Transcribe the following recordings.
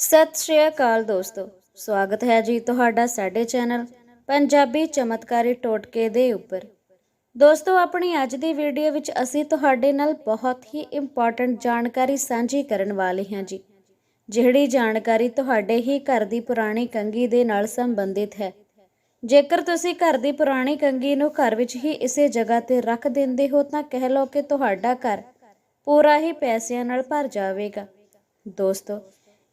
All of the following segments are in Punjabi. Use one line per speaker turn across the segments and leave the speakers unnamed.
ਸਤਿ ਸ਼੍ਰੀ ਅਕਾਲ ਦੋਸਤੋ। ਸਵਾਗਤ ਹੈ ਜੀ ਤੁਹਾਡਾ ਸਾਡੇ ਚੈਨਲ ਪੰਜਾਬੀ ਚਮਤਕਾਰੀ ਟੋਟਕੇ ਦੇ ਉੱਪਰ। ਦੋਸਤੋ, ਆਪਣੀ ਅੱਜ ਦੀ ਵੀਡੀਓ ਵਿੱਚ ਅਸੀਂ ਤੁਹਾਡੇ ਨਾਲ ਬਹੁਤ ਹੀ ਇੰਪੋਰਟੈਂਟ ਜਾਣਕਾਰੀ ਸਾਂਝੀ ਕਰਨ ਵਾਲੇ ਹਾਂ ਜੀ, ਜਿਹੜੀ ਜਾਣਕਾਰੀ ਤੁਹਾਡੇ ਹੀ ਘਰ ਦੀ ਪੁਰਾਣੀ ਕੰਗੀ ਦੇ ਨਾਲ ਸੰਬੰਧਿਤ ਹੈ। ਜੇਕਰ ਤੁਸੀਂ ਘਰ ਦੀ ਪੁਰਾਣੀ ਕੰਗੀ ਨੂੰ ਘਰ ਵਿੱਚ ਹੀ ਇਸੇ ਜਗ੍ਹਾ ਤੇ ਰੱਖ ਦਿੰਦੇ ਹੋ, ਤਾਂ ਕਹਿ ਲਓ ਕਿ ਤੁਹਾਡਾ ਘਰ ਪੂਰਾ ਹੀ ਪੈਸਿਆਂ ਨਾਲ ਭਰ ਜਾਵੇਗਾ। ਦੋਸਤੋ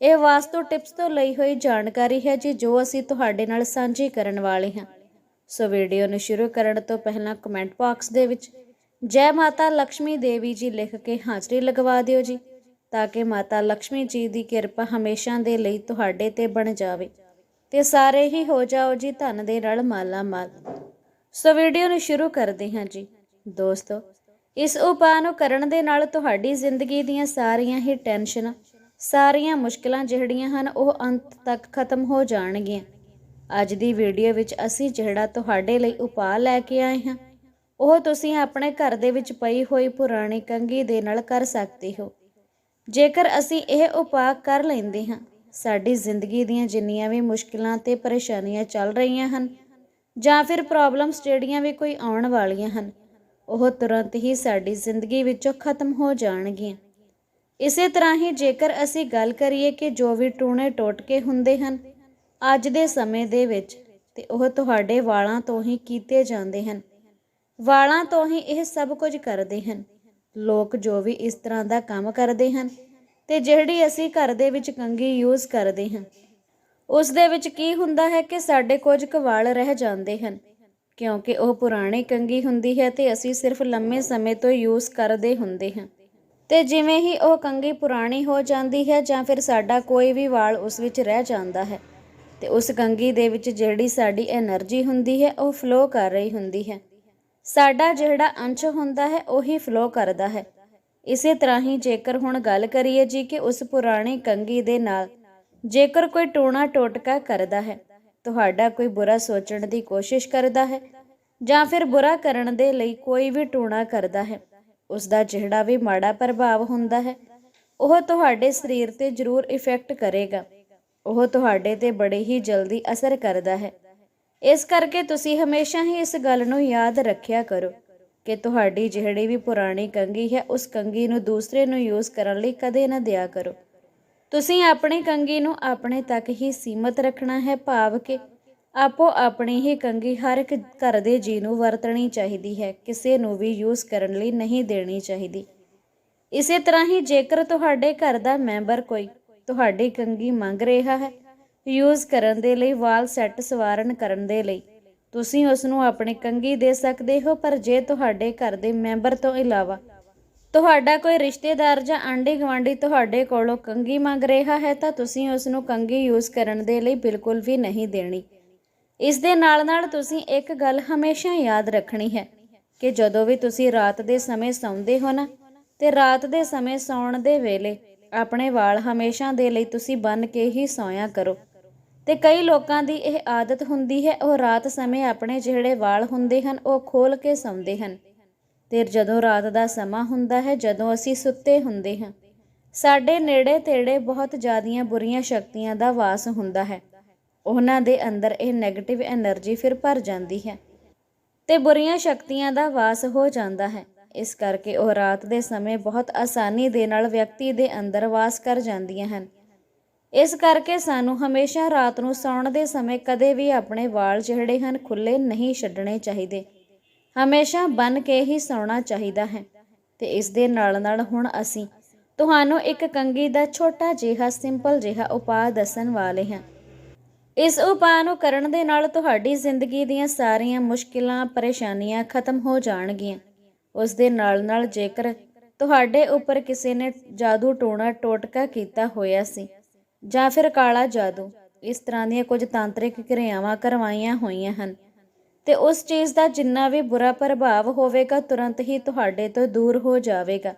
ਇਹ ਵਾਸਤੂ ਟਿਪਸ ਤੋਂ ਲਈ ਹੋਈ ਜਾਣਕਾਰੀ ਹੈ ਜੀ, ਜੋ ਅਸੀਂ ਤੁਹਾਡੇ ਨਾਲ ਸਾਂਝੀ ਕਰਨ ਵਾਲੇ ਹਾਂ। ਸੋ ਵੀਡੀਓ ਨੂੰ ਸ਼ੁਰੂ ਕਰਨ ਤੋਂ ਪਹਿਲਾਂ ਕਮੈਂਟ ਬਾਕਸ ਦੇ ਵਿੱਚ ਜੈ ਮਾਤਾ ਲక్ష్ਮੀ ਦੇਵੀ ਜੀ ਲਿਖ ਕੇ ਹਾਜ਼ਰੀ ਲਗਵਾ ਦਿਓ ਜੀ, ਤਾਂ ਕਿ ਮਾਤਾ ਲక్ష్ਮੀ ਜੀ ਦੀ ਕਿਰਪਾ ਹਮੇਸ਼ਾ ਦੇ ਲਈ ਤੁਹਾਡੇ ਤੇ ਬਣ ਜਾਵੇ। ਤੇ ਸਾਰੇ ਹੀ ਹੋ ਜਾਓ ਜੀ ਧਨ ਦੇ ਨਾਲ ਮਾਲਾ ਮਾਲ ਸੋ ਵੀਡੀਓ ਨੂੰ ਸ਼ੁਰੂ ਕਰਦੇ ਹਾਂ ਜੀ। ਦੋਸਤੋ, ਇਸ ਉਪਾਅ ਨੂੰ ਕਰਨ ਦੇ ਨਾਲ ਤੁਹਾਡੀ ਜ਼ਿੰਦਗੀ ਦੀਆਂ ਸਾਰੀਆਂ ਹੀ ਟੈਨਸ਼ਨਾਂ ਸਾਰੀਆਂ ਮੁਸ਼ਕਲਾਂ ਜਿਹੜੀਆਂ ਹਨ, ਉਹ ਅੰਤ ਤੱਕ ਖਤਮ ਹੋ ਜਾਣਗੀਆਂ। ਅੱਜ ਦੀ ਵੀਡੀਓ ਵਿੱਚ ਅਸੀਂ ਜਿਹੜਾ ਤੁਹਾਡੇ ਲਈ ਉਪਾਅ ਲੈ ਕੇ ਆਏ ਹਾਂ, ਉਹ ਤੁਸੀਂ ਆਪਣੇ ਘਰ ਦੇ ਵਿੱਚ ਪਈ ਹੋਈ ਪੁਰਾਣੀ ਕੰਘੀ ਦੇ ਨਾਲ ਕਰ ਸਕਦੇ ਹੋ। ਜੇਕਰ ਅਸੀਂ ਇਹ ਉਪਾਅ ਕਰ ਲੈਂਦੇ ਹਾਂ, ਸਾਡੀ ਜ਼ਿੰਦਗੀ ਦੀਆਂ ਜਿੰਨੀਆਂ ਵੀ ਮੁਸ਼ਕਲਾਂ ਤੇ ਪਰੇਸ਼ਾਨੀਆਂ ਚੱਲ ਰਹੀਆਂ ਹਨ, ਜਾਂ ਫਿਰ ਪ੍ਰੋਬਲਮਸ ਜਿਹੜੀਆਂ ਵੀ ਕੋਈ ਆਉਣ ਵਾਲੀਆਂ ਹਨ, ਉਹ ਤੁਰੰਤ ਹੀ ਸਾਡੀ ਜ਼ਿੰਦਗੀ ਵਿੱਚੋਂ ਖਤਮ ਹੋ ਜਾਣਗੀਆਂ। ਇਸੇ ਤਰ੍ਹਾਂ ਹੀ ਜੇਕਰ ਅਸੀਂ ਗੱਲ ਕਰੀਏ ਕਿ ਜੋ ਵੀ ਟੂਣੇ ਟੋਟਕੇ ਹੁੰਦੇ ਹਨ, ਅੱਜ ਦੇ ਸਮੇਂ ਦੇ ਵਿੱਚ, ਤੇ ਉਹ ਤੁਹਾਡੇ ਵਾਲਾਂ ਤੋਂ ਹੀ ਕੀਤੇ ਜਾਂਦੇ ਹਨ। ਵਾਲਾਂ ਤੋਂ ਹੀ ਇਹ ਸਭ ਕੁਝ ਕਰਦੇ ਹਨ। ਲੋਕ ਜੋ ਵੀ ਇਸ ਤਰ੍ਹਾਂ ਦਾ ਕੰਮ ਕਰਦੇ ਹਨ, ਤੇ ਜਿਹੜੀ ਅਸੀਂ ਘਰ ਦੇ ਵਿੱਚ ਕੰਗੀ ਯੂਜ਼ ਕਰਦੇ ਹਾਂ, ਉਸ ਦੇ ਵਿੱਚ ਕੀ ਹੁੰਦਾ ਹੈ ਕਿ ਸਾਡੇ ਕੁਝ ਕੁ ਵਾਲ ਰਹਿ ਜਾਂਦੇ ਹਨ, ਕਿਉਂਕਿ ਉਹ ਪੁਰਾਣੀ ਕੰਗੀ ਹੁੰਦੀ ਹੈ ਤੇ ਅਸੀਂ ਸਿਰਫ ਲੰਮੇ ਸਮੇਂ ਤੋਂ ਯੂਜ਼ ਕਰਦੇ ਹੁੰਦੇ ਹਾਂ। ਤੇ ਜਿਵੇਂ ਹੀ ਉਹ ਕੰਗੀ ਪੁਰਾਣੀ ਹੋ ਜਾਂਦੀ ਹੈ ਜਾਂ ਫਿਰ ਸਾਡਾ ਕੋਈ ਵੀ ਵਾਲ ਉਸ ਵਿੱਚ ਰਹਿ ਜਾਂਦਾ ਹੈ, ਤੇ ਉਸ ਕੰਗੀ ਦੇ ਵਿੱਚ ਜਿਹੜੀ ਸਾਡੀ એનર્ਜੀ ਹੁੰਦੀ ਹੈ, ਉਹ ਫਲੋ ਕਰ ਰਹੀ ਹੁੰਦੀ ਹੈ। ਸਾਡਾ ਜਿਹੜਾ ਅੰਸ਼ ਹੁੰਦਾ ਹੈ, ਉਹੀ ਫਲੋ ਕਰਦਾ ਹੈ। ਇਸੇ ਤਰ੍ਹਾਂ ਹੀ ਜੇਕਰ ਹੁਣ ਗੱਲ ਕਰੀਏ ਜੀ ਕਿ ਉਸ ਪੁਰਾਣੀ ਕੰਗੀ ਦੇ ਨਾਲ ਜੇਕਰ ਕੋਈ ਟੋਣਾ ਟੋਟਕਾ ਕਰਦਾ ਹੈ, ਤੁਹਾਡਾ ਕੋਈ ਬੁਰਾ ਸੋਚਣ ਦੀ ਕੋਸ਼ਿਸ਼ ਕਰਦਾ ਹੈ ਜਾਂ ਫਿਰ ਬੁਰਾ ਕਰਨ ਦੇ ਲਈ ਕੋਈ ਵੀ ਟੋਣਾ ਕਰਦਾ ਹੈ ਉਸ ਦਾ ਜਿਹੜਾ ਵੀ ਮਾੜਾ ਪ੍ਰਭਾਵ ਹੁੰਦਾ ਹੈ, ਉਹ ਤੁਹਾਡੇ ਸਰੀਰ ਤੇ ਜ਼ਰੂਰ ਇਫੈਕਟ ਕਰੇਗਾ। ਉਹ ਤੁਹਾਡੇ ਤੇ ਬੜੇ ਹੀ ਜਲਦੀ ਅਸਰ ਕਰਦਾ ਹੈ। ਇਸ ਕਰਕੇ ਤੁਸੀਂ ਹਮੇਸ਼ਾ ਹੀ ਇਸ ਗੱਲ ਨੂੰ ਯਾਦ ਰੱਖਿਆ ਕਰੋ ਕਿ ਤੁਹਾਡੀ ਜਿਹੜੀ ਵੀ ਪੁਰਾਣੀ ਕੰਗੀ ਹੈ, ਉਸ ਕੰਗੀ ਨੂੰ ਦੂਸਰੇ ਨੂੰ ਯੂਜ਼ ਕਰਨ ਲਈ ਕਦੇ ਨਾ ਦਿਆ ਕਰੋ। ਤੁਸੀਂ ਆਪਣੀ ਕੰਗੀ ਨੂੰ ਆਪਣੇ ਤੱਕ ਹੀ ਸੀਮਤ ਰੱਖਣਾ ਹੈ, ਭਾਵ ਕਿ ਆਪੋ ਆਪਣੀ ਹੀ ਕੰਗੀ ਹਰ ਇੱਕ ਘਰ ਦੇ ਜੀ ਨੂੰ ਵਰਤਣੀ ਚਾਹੀਦੀ ਹੈ, ਕਿਸੇ ਨੂੰ ਵੀ ਯੂਜ਼ ਕਰਨ ਲਈ ਨਹੀਂ ਦੇਣੀ ਚਾਹੀਦੀ। ਇਸੇ ਤਰ੍ਹਾਂ ਹੀ ਜੇਕਰ ਤੁਹਾਡੇ ਘਰ ਦਾ ਮੈਂਬਰ ਕੋਈ ਤੁਹਾਡੀ ਕੰਗੀ ਮੰਗ ਰਿਹਾ ਹੈ ਯੂਜ਼ ਕਰਨ ਦੇ ਲਈ, ਵਾਲ ਸੈੱਟ ਸਵਾਰਨ ਕਰਨ ਦੇ ਲਈ, ਤੁਸੀਂ ਉਸ ਨੂੰ ਆਪਣੀ ਕੰਗੀ ਦੇ ਸਕਦੇ ਹੋ, ਪਰ ਜੇ ਤੁਹਾਡੇ ਘਰ ਦੇ ਮੈਂਬਰ ਤੋਂ ਇਲਾਵਾ ਤੁਹਾਡਾ ਕੋਈ ਰਿਸ਼ਤੇਦਾਰ ਜਾਂ ਆਂਢੀ ਗੁਆਂਢੀ ਤੁਹਾਡੇ ਕੋਲੋਂ ਕੰਗੀ ਮੰਗ ਰਿਹਾ ਹੈ, ਤਾਂ ਤੁਸੀਂ ਉਸ ਨੂੰ ਕੰਗੀ ਯੂਜ਼ ਕਰਨ ਦੇ ਲਈ ਬਿਲਕੁਲ ਵੀ ਨਹੀਂ ਦੇਣੀ। ਇਸ ਦੇ ਨਾਲ ਨਾਲ ਤੁਸੀਂ ਇੱਕ ਗੱਲ ਹਮੇਸ਼ਾ ਯਾਦ ਰੱਖਣੀ ਹੈ ਕਿ ਜਦੋਂ ਵੀ ਤੁਸੀਂ ਰਾਤ ਦੇ ਸਮੇਂ ਸੌਂਦੇ ਹੋ ਨਾ, ਤੇ ਰਾਤ ਦੇ ਸਮੇਂ ਸੌਣ ਦੇ ਵੇਲੇ ਆਪਣੇ ਵਾਲ ਹਮੇਸ਼ਾ ਦੇ ਲਈ ਤੁਸੀਂ ਬੰਨ ਕੇ ਹੀ ਸੌਇਆ ਕਰੋ। ਤੇ ਕਈ ਲੋਕਾਂ ਦੀ ਇਹ ਆਦਤ ਹੁੰਦੀ ਹੈ, ਉਹ ਰਾਤ ਸਮੇਂ ਆਪਣੇ ਜਿਹੜੇ ਵਾਲ ਹੁੰਦੇ ਹਨ, ਉਹ ਖੋਲ ਕੇ ਸੌਂਦੇ ਹਨ। ਤੇ ਜਦੋਂ ਰਾਤ ਦਾ ਸਮਾਂ ਹੁੰਦਾ ਹੈ, ਜਦੋਂ ਅਸੀਂ ਸੁੱਤੇ ਹੁੰਦੇ ਹਾਂ, ਸਾਡੇ ਨੇੜੇ ਤੇੜੇ ਬਹੁਤ ਜ਼ਿਆਦੀਆਂ ਬੁਰੀਆਂ ਸ਼ਕਤੀਆਂ ਦਾ ਵਾਸ ਹੁੰਦਾ ਹੈ। ਉਹਨਾਂ ਦੇ ਅੰਦਰ ਇਹ ਨੈਗੇਟਿਵ એનર્ਜੀ ਫਿਰ ਭਰ ਜਾਂਦੀ ਹੈ ਤੇ ਬੁਰੀਆਂ ਸ਼ਕਤੀਆਂ ਦਾ ਵਾਸ ਹੋ ਜਾਂਦਾ ਹੈ। ਇਸ ਕਰਕੇ ਉਹ ਰਾਤ ਦੇ ਸਮੇਂ ਬਹੁਤ ਆਸਾਨੀ ਦੇ ਨਾਲ ਵਿਅਕਤੀ ਦੇ ਅੰਦਰ ਵਾਸ ਕਰ ਜਾਂਦੀਆਂ ਹਨ। ਇਸ ਕਰਕੇ ਸਾਨੂੰ ਹਮੇਸ਼ਾ ਰਾਤ ਨੂੰ ਸੌਣ ਦੇ ਸਮੇਂ ਕਦੇ ਵੀ ਆਪਣੇ ਵਾਲ ਜਿਹੜੇ ਹਨ ਖੁੱਲੇ ਨਹੀਂ ਛੱਡਣੇ ਚਾਹੀਦੇ। ਹਮੇਸ਼ਾ ਬਨ ਕੇ ਹੀ ਸੌਣਾ ਚਾਹੀਦਾ ਹੈ ਤੇ ਇਸ ਦੇ ਨਾਲ ਨਾਲ ਹੁਣ ਅਸੀਂ ਤੁਹਾਨੂੰ ਇੱਕ ਕੰਗੀ ਦਾ ਛੋਟਾ ਜਿਹਾ ਸਿੰਪਲ ਜਿਹਾ ਉਪਾਅ ਦੱਸਣ ਵਾਲੇ ਹਾਂ। ਇਸ ਉਪਾਅ ਨੂੰ ਕਰਨ ਦੇ ਨਾਲ ਤੁਹਾਡੀ ਜ਼ਿੰਦਗੀ ਦੀਆਂ ਸਾਰੀਆਂ ਮੁਸ਼ਕਿਲਾਂ, ਪਰੇਸ਼ਾਨੀਆਂ ਖਤਮ ਹੋ ਜਾਣਗੀਆਂ। ਉਸ ਦੇ ਨਾਲ ਨਾਲ ਜੇਕਰ ਤੁਹਾਡੇ ਉੱਪਰ ਕਿਸੇ ਨੇ ਜਾਦੂ ਟੋਣਾ ਟੋਟਕਾ ਕੀਤਾ ਹੋਇਆ ਸੀ ਜਾਂ ਫਿਰ ਕਾਲਾ ਜਾਦੂ, ਇਸ ਤਰ੍ਹਾਂ ਦੀਆਂ ਕੁਝ ਤਾਂਤਰਿਕ ਕਿਰਿਆਵਾਂ ਕਰਵਾਈਆਂ ਹੋਈਆਂ ਹਨ ਤੇ ਉਸ ਚੀਜ਼ ਦਾ ਜਿੰਨਾ ਵੀ ਬੁਰਾ ਪ੍ਰਭਾਵ ਹੋਵੇਗਾ, ਤੁਰੰਤ ਹੀ ਤੁਹਾਡੇ ਤੋਂ ਦੂਰ ਹੋ ਜਾਵੇਗਾ।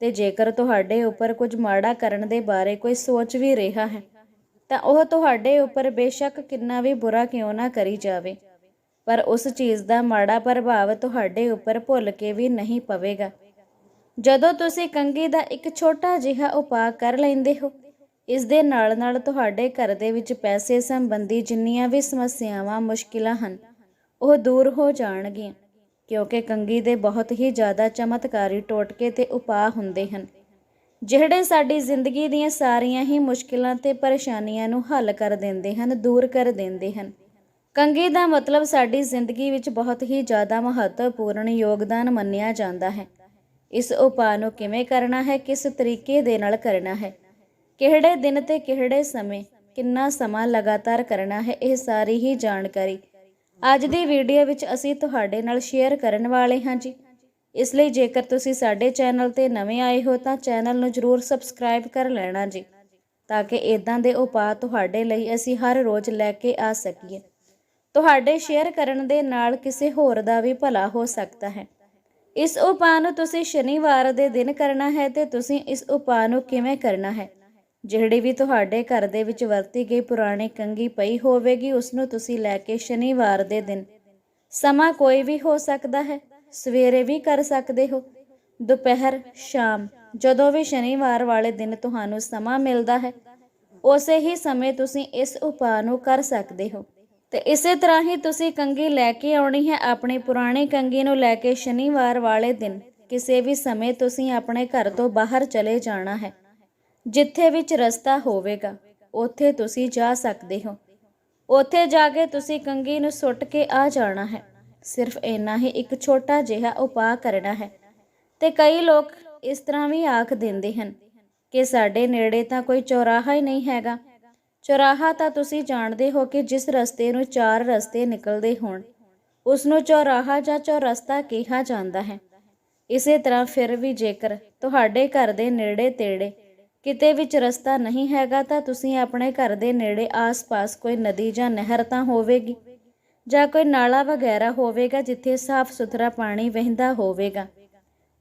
ਤੇ ਜੇਕਰ ਤੁਹਾਡੇ ਉੱਪਰ ਕੁਝ ਮਾੜਾ ਕਰਨ ਦੇ ਬਾਰੇ ਕੋਈ ਸੋਚ ਵੀ ਰਿਹਾ ਹੈ ਤਾਂ ਉਹ ਤੁਹਾਡੇ ਉੱਪਰ ਬੇਸ਼ੱਕ ਕਿੰਨਾ ਵੀ ਬੁਰਾ ਕਿਉਂ ਨਾ ਕਰੀ ਜਾਵੇ। ਪਰ ਉਸ ਚੀਜ਼ ਦਾ ਮਾੜਾ ਪ੍ਰਭਾਵ ਤੁਹਾਡੇ ਉੱਪਰ ਭੁੱਲ ਕੇ ਵੀ ਨਹੀਂ ਪਵੇਗਾ। ਜਦੋਂ ਤੁਸੀਂ ਕੰਗੀ ਦਾ ਇੱਕ ਛੋਟਾ ਜਿਹਾ ਉਪਾਅ ਕਰ ਲੈਂਦੇ ਹੋ, ਇਸ ਦੇ ਨਾਲ ਨਾਲ ਤੁਹਾਡੇ ਘਰ ਦੇ ਵਿੱਚ ਪੈਸੇ ਸੰਬੰਧੀ ਜਿੰਨੀਆਂ ਵੀ ਸਮੱਸਿਆਵਾਂ, ਮੁਸ਼ਕਿਲਾਂ ਹਨ, ਉਹ ਦੂਰ ਹੋ ਜਾਣਗੀਆਂ। ਕਿਉਂਕਿ ਕੰਗੀ ਦੇ ਬਹੁਤ ਹੀ ਜ਼ਿਆਦਾ ਚਮਤਕਾਰੀ ਟੋਟਕੇ ਤੇ ਉਪਾਅ ਹੁੰਦੇ ਹਨ। ਜਿਹੜੇ ਸਾਡੀ ਜ਼ਿੰਦਗੀ ਦੀਆਂ ਸਾਰੀਆਂ ਹੀ ਮੁਸ਼ਕਿਲਾਂ ਤੇ ਪਰੇਸ਼ਾਨੀਆਂ ਨੂੰ ਹੱਲ ਕਰ ਦਿੰਦੇ ਹਨ, ਦੂਰ ਕਰ ਦਿੰਦੇ ਹਨ। ਕੰਗੀ ਦਾ ਮਤਲਬ ਸਾਡੀ ਜ਼ਿੰਦਗੀ ਵਿੱਚ ਬਹੁਤ ਹੀ ਜ਼ਿਆਦਾ ਮਹੱਤਵਪੂਰਨ ਯੋਗਦਾਨ ਮੰਨਿਆ ਜਾਂਦਾ ਹੈ। ਇਸ ਉਪਾਅ ਨੂੰ ਕਿਵੇਂ ਕਰਨਾ ਹੈ, ਕਿਸ ਤਰੀਕੇ ਦੇ ਨਾਲ ਕਰਨਾ ਹੈ, ਕਿਹੜੇ ਦਿਨ ਤੇ ਕਿਹੜੇ ਸਮੇਂ, ਕਿੰਨਾ ਸਮਾਂ ਲਗਾਤਾਰ ਕਰਨਾ ਹੈ, ਇਹ ਸਾਰੀ ਹੀ ਜਾਣਕਾਰੀ ਅੱਜ ਦੀ ਵੀਡੀਓ ਵਿੱਚ ਅਸੀਂ ਤੁਹਾਡੇ ਨਾਲ ਸ਼ੇਅਰ ਕਰਨ ਵਾਲੇ ਹਾਂ ਜੀ। ਇਸ ਲਈ ਜੇਕਰ ਤੁਸੀਂ ਸਾਡੇ ਚੈਨਲ ਤੇ ਨਵੇਂ ਆਏ ਹੋ ਤਾਂ ਚੈਨਲ ਨੂੰ ਜਰੂਰ ਸਬਸਕ੍ਰਾਈਬ ਕਰ ਲੈਣਾ ਜੀ, ਤਾਂ ਕਿ ਇਦਾਂ ਦੇ ਉਪਾਅ ਤੁਹਾਡੇ ਲਈ ਅਸੀਂ ਹਰ ਰੋਜ਼ ਲੈ ਕੇ ਆ ਸਕੀਏ। ਤੁਹਾਡੇ ਸ਼ੇਅਰ ਕਰਨ ਦੇ ਨਾਲ ਕਿਸੇ ਹੋਰ ਦਾ ਵੀ ਭਲਾ ਹੋ ਸਕਦਾ ਹੈ। ਇਸ ਉਪਾਅ ਨੂੰ ਤੁਸੀਂ ਸ਼ਨੀਵਾਰ ਦੇ ਦਿਨ ਕਰਨਾ ਹੈ ਤੇ ਤੁਸੀਂ ਇਸ ਉਪਾਅ ਨੂੰ ਕਿਵੇਂ ਕਰਨਾ ਹੈ? ਜਿਹੜੀ ਵੀ ਤੁਹਾਡੇ ਘਰ ਦੇ ਵਿੱਚ ਵਰਤੀ ਗਈ ਪੁਰਾਣੀ ਕੰਗੀ ਪਈ ਹੋਵੇਗੀ, ਉਸ ਨੂੰ ਤੁਸੀਂ ਲੈ ਕੇ ਸ਼ਨੀਵਾਰ ਦੇ ਦਿਨ ਸਮਾਂ ਕੋਈ ਵੀ ਹੋ ਸਕਦਾ ਹੈ। ਸਵੇਰੇ ਵੀ ਕਰ ਸਕਦੇ ਹੋ। ਦੁਪਹਿਰ, ਸ਼ਾਮ, ਜਦੋਂ ਵੀ ਸ਼ਨੀਵਾਰ ਵਾਲੇ ਦਿਨ ਤੁਹਾਨੂੰ ਸਮਾਂ ਮਿਲਦਾ ਹੈ, ਉਸੇ ਹੀ ਸਮੇਂ ਤੁਸੀਂ ਇਸ ਉਪਾਅ ਨੂੰ ਕਰ ਸਕਦੇ ਹੋ। ਤੇ ਇਸੇ ਤਰ੍ਹਾਂ ਹੀ ਤੁਸੀਂ ਕੰਗੀ ਲੈ ਕੇ ਆਉਣੀ ਹੈ, ਆਪਣੀ ਪੁਰਾਣੀ ਕੰਗੀ ਨੂੰ ਲੈ ਕੇ ਸ਼ਨੀਵਾਰ ਵਾਲੇ ਦਿਨ। ਕਿਸੇ ਵੀ ਸਮੇਂ ਤੁਸੀਂ ਆਪਣੇ ਘਰ ਤੋਂ ਬਾਹਰ ਚਲੇ ਜਾਣਾ ਹੈ। ਜਿੱਥੇ ਵਿੱਚ ਰਸਤਾ ਹੋਵੇਗਾ, ਉੱਥੇ ਤੁਸੀਂ ਜਾ ਸਕਦੇ ਹੋ। ਉੱਥੇ ਜਾ ਕੇ ਤੁਸੀਂ ਕੰਗੀ ਨੂੰ ਸੁੱਟ ਕੇ ਆ ਜਾਣਾ ਹੈ। ਸਿਰਫ ਇੰਨਾ ਹੀ ਇੱਕ ਛੋਟਾ ਜਿਹਾ ਉਪਾਅ ਕਰਨਾ ਹੈ। ਤੇ ਕਈ ਲੋਕ ਇਸ ਤਰ੍ਹਾਂ ਵੀ ਆਖ ਦਿੰਦੇ ਹਨ ਕਿ ਸਾਡੇ ਨੇੜੇ ਤਾਂ ਕੋਈ ਚੌਰਾਹਾ ਹੀ ਨਹੀਂ ਹੈਗਾ। ਚੌਰਾਹਾ ਤਾਂ ਤੁਸੀਂ ਜਾਣਦੇ ਹੋ ਕਿ ਜਿਸ ਰਸਤੇ ਨੂੰ ਚਾਰ ਰਸਤੇ ਨਿਕਲਦੇ ਹੋਣ, ਉਸ ਨੂੰ ਚੌਰਾਹਾ ਜਾਂ ਚੌਰਸਤਾ ਕਿਹਾ ਜਾਂਦਾ ਹੈ। ਇਸੇ ਤਰ੍ਹਾਂ ਫਿਰ ਵੀ ਜੇਕਰ ਤੁਹਾਡੇ ਘਰ ਦੇ ਨੇੜੇ ਤੇੜੇ ਕਿਤੇ ਵਿੱਚ ਰਸਤਾ ਨਹੀਂ ਹੈਗਾ ਤਾਂ ਤੁਸੀਂ ਆਪਣੇ ਘਰ ਦੇ ਨੇੜੇ ਆਸ-ਪਾਸ ਕੋਈ ਨਦੀ ਜਾਂ ਨਹਿਰ ਤਾਂ ਹੋਵੇਗੀ। ਜਾਂ ਕੋਈ ਨਾਲਾ ਵਗੈਰਾ ਹੋਵੇਗਾ ਜਿੱਥੇ ਸਾਫ਼ ਸੁਥਰਾ ਪਾਣੀ ਵਹਿੰਦਾ ਹੋਵੇਗਾ।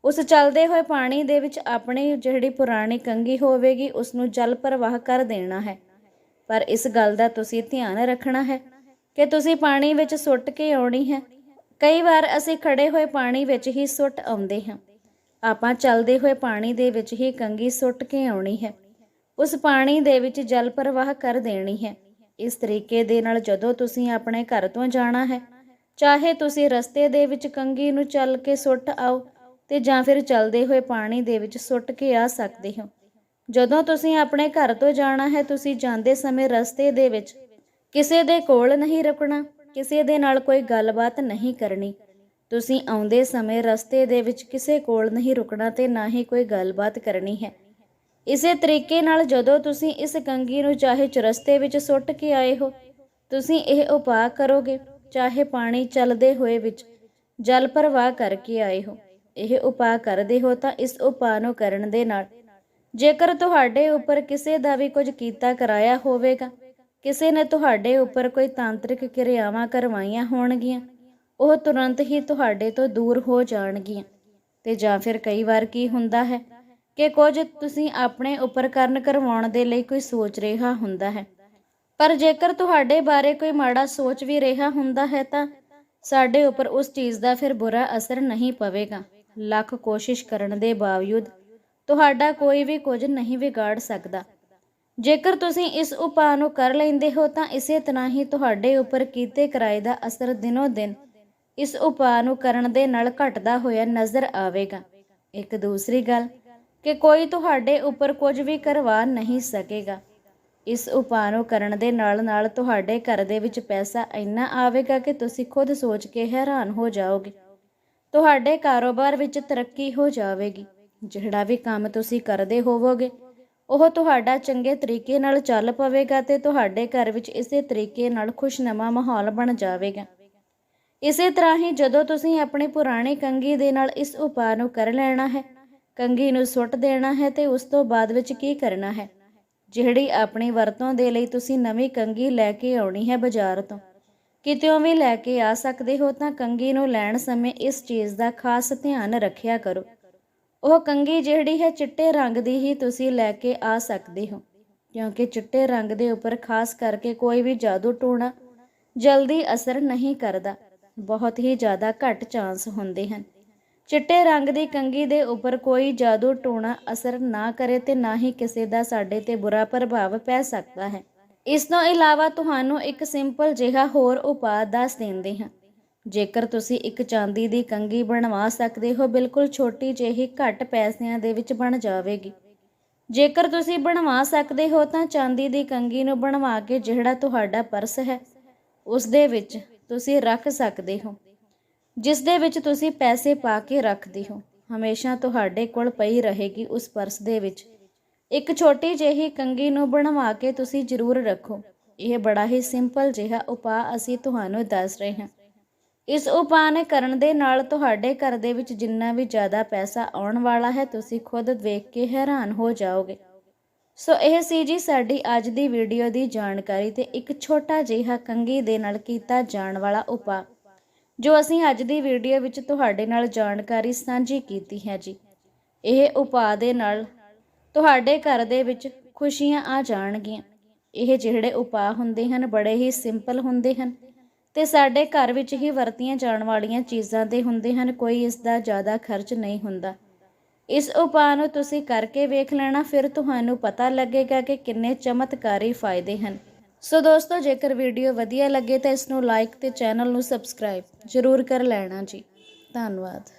ਉਸ ਚੱਲਦੇ ਹੋਏ ਪਾਣੀ ਦੇ ਵਿੱਚ ਆਪਣੀ ਜਿਹੜੀ ਪੁਰਾਣੀ ਕੰਗੀ ਹੋਵੇਗੀ, ਉਸ ਨੂੰ ਜਲ ਪ੍ਰਵਾਹ ਕਰ ਦੇਣਾ ਹੈ। ਪਰ ਇਸ ਗੱਲ ਦਾ ਤੁਸੀਂ ਧਿਆਨ ਰੱਖਣਾ ਹੈ ਕਿ ਤੁਸੀਂ ਪਾਣੀ ਵਿੱਚ ਸੁੱਟ ਕੇ ਆਉਣੀ ਹੈ। ਕਈ ਵਾਰ ਅਸੀਂ ਖੜੇ ਹੋਏ ਪਾਣੀ ਵਿੱਚ ਹੀ ਸੁੱਟ ਆਉਂਦੇ ਹਾਂ। ਆਪਾਂ ਚੱਲਦੇ ਹੋਏ ਪਾਣੀ ਦੇ ਵਿੱਚ ਹੀ ਕੰਗੀ ਸੁੱਟ ਕੇ ਆਉਣੀ ਹੈ। ਉਸ ਪਾਣੀ ਦੇ ਵਿੱਚ ਜਲ ਪ੍ਰਵਾਹ ਕਰ ਦੇਣੀ ਹੈ। ਇਸ ਤਰੀਕੇ ਦੇ ਨਾਲ ਜਦੋਂ ਤੁਸੀਂ ਆਪਣੇ ਘਰ ਤੋਂ ਜਾਣਾ ਹੈ, ਚਾਹੇ ਤੁਸੀਂ ਰਸਤੇ ਦੇ ਵਿੱਚ ਕੰਗੀ ਨੂੰ ਚੱਲ ਕੇ ਸੁੱਟ ਆਓ ਤੇ ਜਾਂ ਫਿਰ ਚੱਲਦੇ ਹੋਏ ਪਾਣੀ ਦੇ ਵਿੱਚ ਸੁੱਟ ਕੇ ਆ ਸਕਦੇ ਹੋ। ਜਦੋਂ ਤੁਸੀਂ ਆਪਣੇ ਘਰ ਤੋਂ ਜਾਣਾ ਹੈ, ਤੁਸੀਂ ਜਾਂਦੇ ਸਮੇਂ ਰਸਤੇ ਦੇ ਵਿੱਚ ਕਿਸੇ ਦੇ ਕੋਲ ਨਹੀਂ ਰੁਕਣਾ, ਕਿਸੇ ਦੇ ਨਾਲ ਕੋਈ ਗੱਲਬਾਤ ਨਹੀਂ ਕਰਨੀ। ਤੁਸੀਂ ਆਉਂਦੇ ਸਮੇਂ ਰਸਤੇ ਦੇ ਵਿੱਚ ਕਿਸੇ ਕੋਲ ਨਹੀਂ ਰੁਕਣਾ ਤੇ ਨਾ ਹੀ ਕੋਈ ਗੱਲਬਾਤ ਕਰਨੀ ਹੈ। ਇਸੇ ਤਰੀਕੇ ਨਾਲ ਜਦੋਂ ਤੁਸੀਂ ਇਸ ਕੰਗੀ ਨੂੰ ਚਾਹੇ ਚੁਰਸਤੇ ਵਿੱਚ ਸੁੱਟ ਕੇ ਆਏ ਹੋ, ਤੁਸੀਂ ਇਹ ਉਪਾਅ ਕਰੋਗੇ, ਚਾਹੇ ਪਾਣੀ ਚੱਲਦੇ ਹੋਏ ਵਿੱਚ ਜਲ ਪ੍ਰਵਾਹ ਕਰਕੇ ਆਏ ਹੋ। ਇਹ ਉਪਾਅ ਕਰਦੇ ਹੋ ਤਾਂ ਇਸ ਉਪਾਅ ਨੂੰ ਕਰਨ ਦੇ ਨਾਲ। ਜੇਕਰ ਤੁਹਾਡੇ ਉੱਪਰ ਕਿਸੇ ਦਾ ਵੀ ਕੁਝ ਕੀਤਾ ਕਰਾਇਆ ਹੋਵੇਗਾ, ਕਿਸੇ ਨੇ ਤੁਹਾਡੇ ਉੱਪਰ ਕੋਈ ਤਾਂਤਰਿਕ ਕਿਰਿਆਵਾਂ ਕਰਵਾਈਆਂ ਹੋਣਗੀਆਂ, ਉਹ ਤੁਰੰਤ ਹੀ ਤੁਹਾਡੇ ਤੋਂ ਦੂਰ ਹੋ ਜਾਣਗੀਆਂ। ਤੇ ਜਾਂ ਫਿਰ ਕਈ ਵਾਰ ਕੀ ਹੁੰਦਾ ਹੈ ਕਿ ਕੁਝ ਤੁਸੀਂ ਆਪਣੇ ਉੱਪਰ ਕਰਨ ਕਰਵਾਉਣ ਦੇ ਲਈ ਕੋਈ ਸੋਚ ਰਿਹਾ ਹੁੰਦਾ ਹੈ। ਪਰ ਜੇਕਰ ਤੁਹਾਡੇ ਬਾਰੇ ਕੋਈ ਮਾੜਾ ਸੋਚ ਵੀ ਰਿਹਾ ਹੁੰਦਾ ਹੈ ਤਾਂ ਸਾਡੇ ਉੱਪਰ ਉਸ ਚੀਜ਼ ਦਾ ਫਿਰ ਬੁਰਾ ਅਸਰ ਨਹੀਂ ਪਵੇਗਾ। ਲੱਖ ਕੋਸ਼ਿਸ਼ ਕਰਨ ਦੇ ਬਾਵਜੂਦ ਤੁਹਾਡਾ ਕੋਈ ਵੀ ਕੁਝ ਨਹੀਂ ਵਿਗਾੜ ਸਕਦਾ। ਜੇਕਰ ਤੁਸੀਂ ਇਸ ਉਪਾਅ ਨੂੰ ਕਰ ਲੈਂਦੇ ਹੋ ਤਾਂ ਇਸੇ ਤਰ੍ਹਾਂ ਹੀ ਤੁਹਾਡੇ ਉੱਪਰ ਕੀਤੇ ਕਿਰਾਏ ਦਾ ਅਸਰ ਦਿਨੋ ਦਿਨ ਇਸ ਉਪਾਅ ਨੂੰ ਕਰਨ ਦੇ ਨਾਲ ਘਟਦਾ ਹੋਇਆ ਨਜ਼ਰ ਆਵੇਗਾ। ਇੱਕ ਦੂਸਰੀ ਗੱਲ ਕਿ ਕੋਈ ਤੁਹਾਡੇ ਉੱਪਰ ਕੁਝ ਵੀ ਕਰਵਾ ਨਹੀਂ ਸਕੇਗਾ। ਇਸ ਉਪਾਅ ਨੂੰ ਕਰਨ ਦੇ ਨਾਲ ਨਾਲ ਤੁਹਾਡੇ ਘਰ ਦੇ ਵਿੱਚ ਪੈਸਾ ਇੰਨਾ ਆਵੇਗਾ ਕਿ ਤੁਸੀਂ ਖੁਦ ਸੋਚ ਕੇ ਹੈਰਾਨ ਹੋ ਜਾਓਗੇ। ਤੁਹਾਡੇ ਕਾਰੋਬਾਰ ਵਿੱਚ ਤਰੱਕੀ ਹੋ ਜਾਵੇਗੀ। ਜਿਹੜਾ ਵੀ ਕੰਮ ਤੁਸੀਂ ਕਰਦੇ ਹੋਵੋਗੇ, ਉਹ ਤੁਹਾਡਾ ਚੰਗੇ ਤਰੀਕੇ ਨਾਲ ਚੱਲ ਪਵੇਗਾ ਤੇ ਤੁਹਾਡੇ ਘਰ ਵਿੱਚ ਇਸੇ ਤਰੀਕੇ ਨਾਲ ਖੁਸ਼ਨਮਾ ਮਾਹੌਲ ਬਣ ਜਾਵੇਗਾ। ਇਸੇ ਤਰ੍ਹਾਂ ਹੀ ਜਦੋਂ ਤੁਸੀਂ ਆਪਣੀ ਪੁਰਾਣੀ ਕੰਗੀ ਦੇ ਨਾਲ ਇਸ ਉਪਾਅ ਨੂੰ ਕਰ ਲੈਣਾ ਹੈ ਕੰਘੀ ਨੂੰ ਸੁੱਟ ਦੇਣਾ ਹੈ ਤੇ ਉਸ ਤੋਂ ਬਾਅਦ ਵਿੱਚ ਕੀ ਕਰਨਾ ਹੈ? ਜਿਹੜੀ ਆਪਣੀ ਵਰਤੋਂ ਦੇ ਲਈ ਤੁਸੀਂ ਨਵੀਂ ਕੰਘੀ ਲੈ ਕੇ ਆਉਣੀ ਹੈ ਬਾਜ਼ਾਰ ਤੋਂ। ਕਿਤੇੋਂ ਵੀ ਲੈ ਕੇ ਆ ਸਕਦੇ ਹੋ ਤਾਂ ਕੰਗੀ ਨੂੰ ਲੈਣ ਸਮੇਂ ਇਸ ਚੀਜ਼ ਦਾ ਖਾਸ ਧਿਆਨ ਰੱਖਿਆ ਕਰੋ। ਉਹ ਕੰਗੀ ਜਿਹੜੀ ਹੈ ਚਿੱਟੇ ਰੰਗ ਦੀ ਹੀ ਤੁਸੀਂ ਲੈ ਕੇ ਆ ਸਕਦੇ ਹੋ, ਕਿਉਂਕਿ ਚਿੱਟੇ ਰੰਗ ਦੇ ਉੱਪਰ ਖਾਸ ਕਰਕੇ ਕੋਈ ਵੀ ਜਾਦੂ ਟੂਣਾ ਜਲਦੀ ਅਸਰ ਨਹੀਂ ਕਰਦਾ। ਬਹੁਤ ਹੀ ਜ਼ਿਆਦਾ ਘੱਟ ਚਾਂਸ ਹੁੰਦੇ ਹਨ। ਚਿੱਟੇ ਰੰਗ ਦੀ ਕੰਗੀ ਦੇ ਉੱਪਰ ਕੋਈ ਜਾਦੂ ਟੂਣਾ ਅਸਰ ਨਾ ਕਰੇ ਤੇ ਨਾ ਹੀ ਕਿਸੇ ਦਾ ਸਾਡੇ ਤੇ ਬੁਰਾ ਪ੍ਰਭਾਵ ਪੈ ਸਕਦਾ ਹੈ। ਇਸ ਤੋਂ ਇਲਾਵਾ ਤੁਹਾਨੂੰ ਇੱਕ ਸਿੰਪਲ ਜਿਹਾ ਹੋਰ ਉਪਾਅ ਦੱਸ ਦਿੰਦੇ ਹਾਂ। ਜੇਕਰ ਤੁਸੀਂ ਇੱਕ ਚਾਂਦੀ ਦੀ ਕੰਗੀ ਬਣਵਾ ਸਕਦੇ ਹੋ, ਬਿਲਕੁਲ ਛੋਟੀ ਜਿਹੀ ਘੱਟ ਪੈਸਿਆਂ ਦੇ ਵਿੱਚ ਬਣ ਜਾਵੇਗੀ। ਜੇਕਰ ਤੁਸੀਂ ਬਣਵਾ ਸਕਦੇ ਹੋ, ਤਾਂ ਚਾਂਦੀ ਦੀ ਕੰਗੀ ਨੂੰ ਬਣਵਾ ਕੇ ਜਿਹੜਾ ਤੁਹਾਡਾ ਪਰਸ ਹੈ, ਉਸ ਦੇ ਵਿੱਚ ਤੁਸੀਂ ਰੱਖ ਸਕਦੇ ਹੋ। ਜਿਸ ਦੇ ਵਿੱਚ ਤੁਸੀਂ ਪੈਸੇ ਪਾ ਕੇ ਰੱਖਦੇ ਹੋ। ਹਮੇਸ਼ਾ ਤੁਹਾਡੇ ਕੋਲ ਪਈ ਰਹੇਗੀ ਉਸ ਪਰਸ ਦੇ ਵਿੱਚ। ਇੱਕ ਛੋਟੀ ਜਿਹੀ ਕੰਗੀ ਨੂੰ ਬਣਵਾ ਕੇ ਤੁਸੀਂ ਜ਼ਰੂਰ ਰੱਖੋ। ਇਹ ਬੜਾ ਹੀ ਸਿੰਪਲ ਜਿਹਾ ਉਪਾਅ ਅਸੀਂ ਤੁਹਾਨੂੰ ਦੱਸ ਰਹੇ ਹਾਂ। ਇਸ ਉਪਾਅ ਨੇ ਕਰਨ ਦੇ ਨਾਲ ਤੁਹਾਡੇ ਘਰ ਦੇ ਵਿੱਚ ਜਿੰਨਾ ਵੀ ਜ਼ਿਆਦਾ ਪੈਸਾ ਆਉਣ ਵਾਲਾ ਹੈ, ਤੁਸੀਂ ਖੁਦ ਵੇਖ ਕੇ ਹੈਰਾਨ ਹੋ ਜਾਓਗੇ। ਸੋ ਇਹ ਸੀ ਜੀ ਸਾਡੀ ਅੱਜ ਦੀ ਵੀਡੀਓ ਦੀ ਜਾਣਕਾਰੀ ਤੇ ਇੱਕ ਛੋਟਾ ਜਿਹਾ ਕੰਗੀ ਦੇ ਨਾਲ ਕੀਤਾ ਜਾਣ ਵਾਲਾ ਉਪਾਅ। ਜੋ ਅਸੀਂ ਅੱਜ ਦੀ ਵੀਡੀਓ ਵਿੱਚ ਤੁਹਾਡੇ ਨਾਲ ਜਾਣਕਾਰੀ ਸਾਂਝੀ ਕੀਤੀ ਹੈ ਜੀ। ਇਹ ਉਪਾਅ ਦੇ ਨਾਲ ਤੁਹਾਡੇ ਘਰ ਦੇ ਵਿੱਚ ਖੁਸ਼ੀਆਂ ਆ ਜਾਣਗੀਆਂ। ਇਹ ਜਿਹੜੇ ਉਪਾਅ ਹੁੰਦੇ ਹਨ, ਬੜੇ ਹੀ ਸਿੰਪਲ ਹੁੰਦੇ ਹਨ ਤੇ ਸਾਡੇ ਘਰ ਵਿੱਚ ਹੀ ਵਰਤੀਆਂ ਜਾਣ ਵਾਲੀਆਂ ਚੀਜ਼ਾਂ ਦੇ ਹੁੰਦੇ ਹਨ, ਕੋਈ ਇਸ ਦਾ ਜ਼ਿਆਦਾ ਖਰਚ ਨਹੀਂ ਹੁੰਦਾ। ਇਸ ਉਪਾਅ ਨੂੰ ਤੁਸੀਂ ਕਰਕੇ ਵੇਖ ਲੈਣਾ, ਫਿਰ ਤੁਹਾਨੂੰ ਪਤਾ ਲੱਗੇਗਾ ਕਿ ਕਿੰਨੇ ਚਮਤਕਾਰੀ ਫਾਇਦੇ ਹਨ। ਸੋ ਦੋਸਤੋ, ਜੇਕਰ ਵੀਡੀਓ ਵਧੀਆ ਲੱਗੇ ਤਾਂ ਇਸ ਨੂੰ ਲਾਈਕ ਤੇ ਚੈਨਲ ਨੂੰ ਸਬਸਕ੍ਰਾਈਬ ਜ਼ਰੂਰ ਕਰ ਲੈਣਾ ਜੀ। ਧੰਨਵਾਦ।